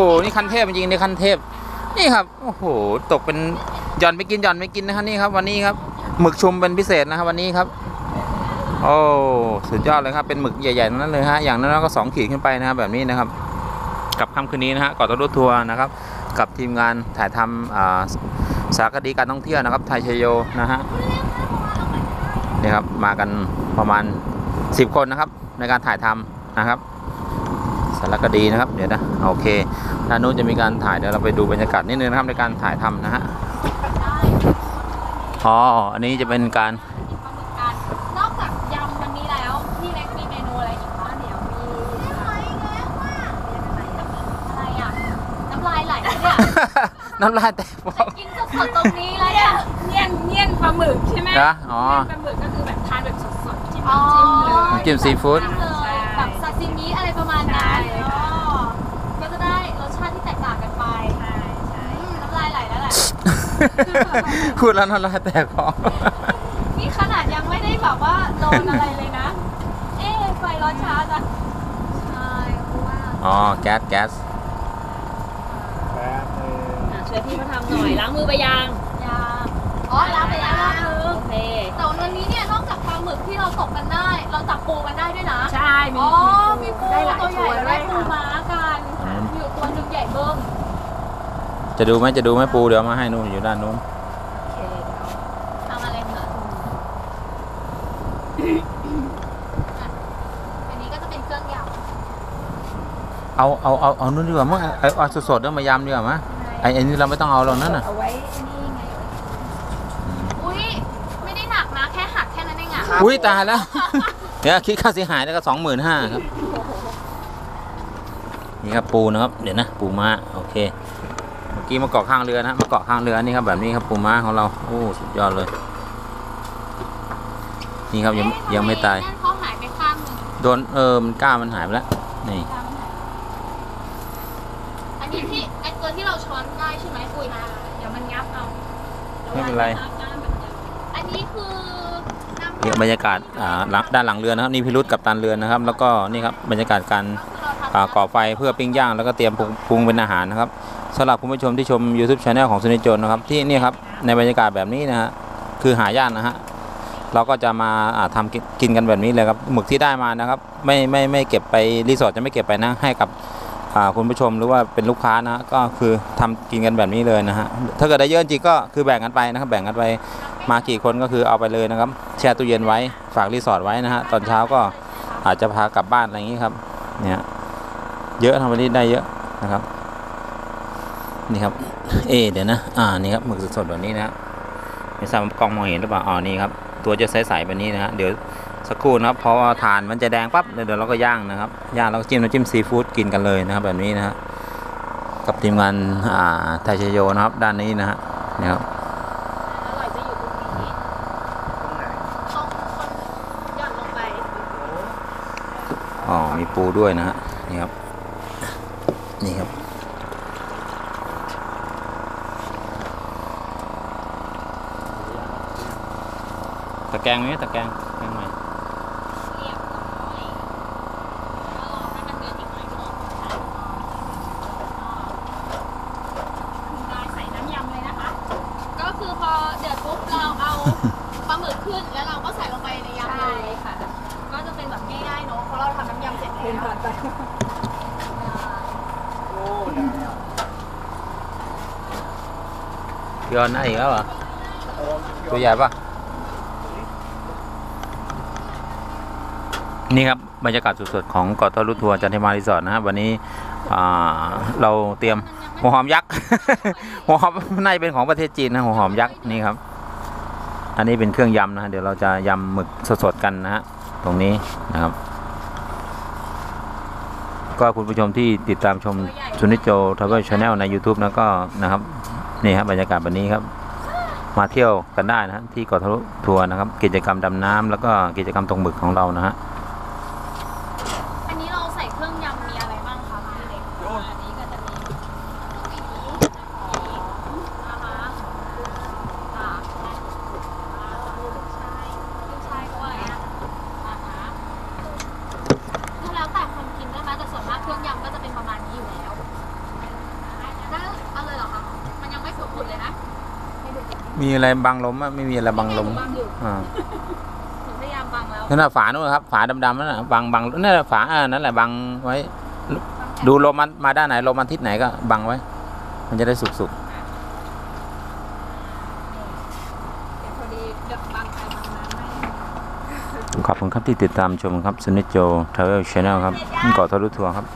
โอ้โหนี่คันเทพจริงๆนี่คันเทพ นี่ครับ โอ้โห ตกเป็นหย่อนไปกินหย่อนไปกินนะครับนี่ครับ วันนี้ครับ หมึกชุมเป็นพิเศษนะครับ วันนี้ครับ โอ้สุดยอดเลยครับ เป็นหมึกใหญ่ๆนั้นเลยฮะ อย่างนั้นก็สองขีดขึ้นไปนะครับ แบบนี้นะครับ กับค่ำคืนนี้นะฮะก่อนต้นรถทัวร์นะครับ กับทีมงานถ่ายทำสารคดีการท่องเที่ยวนะครับ ไทยชโยนะฮะ นี่ครับ มากันประมาณ 10 คนนะครับ ในการถ่ายทำนะครับารคดีนะครับ เดี๋ยวนะโอเคด้านนู้นจะมีการถ่ายเดี๋ยวเราไปดูบรรยากาศนิดนึงนะครับในการถ่ายทำนะฮะอ๋ออันนี้จะเป็นการนอกจากยำวันนี้แล้วพี่เล็กมีเมนูอะไรอีกบ้างเดี๋ยวมีอะไรอะน้ำลายไหลเนี่ยน้ำลายแตกฟองกินสดๆตรงนี้เลยอะเงี้ยนเงี้ยนปลาหมึกใช่ไหมนะอ๋อเงี้ยนปลาหมึกก็คือแบบทานแบบสดๆจิ้มอ๋อน้ำจิ้มเลยจิ้มซีฟู้ด จิ้มเลยแบบซาซิมิอะไรประมาณนั้นอ๋อก็จะได้รสชาติที่แตกต่างกันไปใช่ใช่อืมน้ำลายไหลแล้วแหละ พูดแล้วน้ำลายแตกฟองนี่ขนาดยังไม่ได้แบบว่าโดนอะไรเลยนะ เอ๊ะไฟร้อนช้าจังใช่เพราะว่าอ๋อ แก๊สแก๊สอะช่วยพี่เขาทำหน่อย ล้างมือไปยังยาอ๋อล้างไปแล้วรอบนึงโอเค แต่วันนี้เนี่ยนอกจากปลาหมึกที่เราตกกันได้ เราจับปูกันได้ด้วยนะ ใช่ มีอ๋อมีปู ได้หลาย ตัวใหญ่ ด้ ได้ วย ปู ค่ะ ม้ากัน อืม อยู่ตัวหนึ่งใหญ่เบิ้ม จะดูไหมจะดูไหมปูเดี๋ยวเอามาให้นู่นอยู่ด้านนู้นทำอะไรเหรออะอันนี้ก็จะเป็นเครื่องยำเอาเอาเอาเอานู่นดีกว่ามั้งเอาเอาสดๆเดี๋ยวมายำดีกว่ามั้งไอ้ไอ้นี่เราไม่ต้องเอาหรอกนั่นน่ะเอาไว้นี่ไง อุ้ยไม่ได้หนักนะ แค่หักแค่นั้นเองอะอุ้ยตายแล้ว เดี๋ยวคิดค่าเสียหายแล้วก็สองหมื่นห้าครับนี่ครับปูนะครับ เดี๋ยวนะ ปูม้าโอเคเมื่อกี้มาเกาะข้างเรือนะมาเกาะข้างเรือนี่ครับแบบนี้ครับปูม้าของเราโอ้สุดยอดเลย นี่ครับยังเอ๊ะยังไม่ตายทำนั่นเขาหายไปข้างหนึ่งโดนเออมันกล้ามันหายไปแล้วนี่อันนี้ที่ไอตัวที่เราช้อนได้ใช่ไหมอุ้ยเดี๋ยวมันงับเอาไม่เป็นไรก้านมันจะอันนี้คือน้ำนี่บรรยากาศอ่าหลังด้านหลังเรือนะครับนี่พิรุษกับตันเรือนะครับ แล้วก็นี่ครับบรรยากาศการอ่าก่อไฟเพื่อปิ้งย่างแล้วก็เตรียมปรุงปรุงเป็นอาหารนะครับ สำหรับคุณผู้ชมที่ชม YouTube Channel ของสุนิจโจนนะครับที่นี่ครับในบรรยากาศแบบนี้นะฮะคือหายากนะฮะเราก็จะมาาทำกินกินกันแบบนี้เลยครับหมึกที่ได้มานะครับ ไม่ไม่ไม่เก็บไปรีสอร์ทจะไม่เก็บไปนะให้กับคุณผู้ชมหรือว่าเป็นลูกค้านะก็คือทำกินกันแบบนี้เลยนะฮะถ้าเกิดได้เยอะจริงก็คือแบ่งกันไปนะครับ แบ่งกันไปมากี่คนก็คือเอาไปเลยนะครับ แช่ตู้เย็นไว้ฝากรีสอร์ทไว้นะฮะตอนเช้าก็อาจจะพากลับบ้านอะไรอย่างนี้ครับเนี่ยเยอะทำวันนี้ได้เยอะนะครับ นี่ครับ เอะเดี๋ยวนะ อ่า นี่ครับหมึกสดๆแบบนี้นะฮะไม่ทราบว่ากล้องมองเห็นหรือเปล่า อ๋อ นี่ครับ ตัวจะใสๆแบบนี้นะฮะ เดี๋ยวสักครู่นะครับพอทานมันจะแดงปั๊บ เดี๋ยวเราก็ย่างนะครับ ย่างแล้วก็จิ้มน้ำจิ้มซีฟู้ดกินกันเลยนะครับ แบบนี้นะฮะ กับทีมงาน อ่า ไทยชโยนะครับ ด้านนี้นะฮะ นี่ครับอร่อยจะอยู่ตรงนี้ตรงคนหย่อนลงไปอ๋อ มีปูด้วยนะฮะ นี่ครับ นี่ครับ ตะแกรงไหมตะแกรงตะแกรงไหมเรียบร้อยก็รอให้มันเดือดอีกหน่อยก็ออกได้ใส่น้ำยำเลยนะคะก็คือพอเดือดปุ๊บเราเอาปลาหมึกขึ้นแล้วเราก็ใส่ลงไปในยำเลยค่ะ ก็จะเป็นแบบง่ายๆเนาะเพราะเราทำน้ำยำเสร็จเป็นแล้วผ่านไปพี่ออนได้อีกแล้วเหรอตัวใหญ่ปะ นี่ครับบรรยากาศสดๆของเกาะทอรุทัวร์จันทมารีสอร์ทนะครับวันนี้เราเตรียมหัวหอมยักษ์หัวหอมน่าจะเป็นของประเทศจีนนะหัวหอมยักษ์นี่ครับ อันนี้เป็นเครื่องยำนะฮะเดี๋ยวเราจะยำหมึกสดๆกันนะฮะตรงนี้นะครับ ก็คุณผู้ชมที่ติดตามชมซุนิโจทาวเวลชาแนลใน YouTube นะก็นะครับนี่ครับบรรยากาศแบบนี้ครับมาเที่ยวกันได้นะฮะที่เกาะทะลุทัวร์นะครับ กิจกรรมดำน้ำแล้วก็กิจกรรมตรงหมึกของเรานะฮะ ยำก็จะเป็นประมาณนี้อยู่แล้วได้เลยเหรอคะ มันยังไม่สุกเลยนะมีอะไรบังล้มอะไม่มีอะไรบังลมอ่าหนายงล้วนั่นแหะฝานู่นครับ ฝาดำๆนั่นแหะบังบังนั่นแหละฝาอ่านั่นแหละบังไว้ ดูลมมันมาด้านไหนลมมันทิศไหนก็บังไว้ มันจะได้สุกๆขอบคุณครับที่ติดตามชมครับสนิจโจทราเวลชาแนลครับเกาะทะลุทัวร์ครับ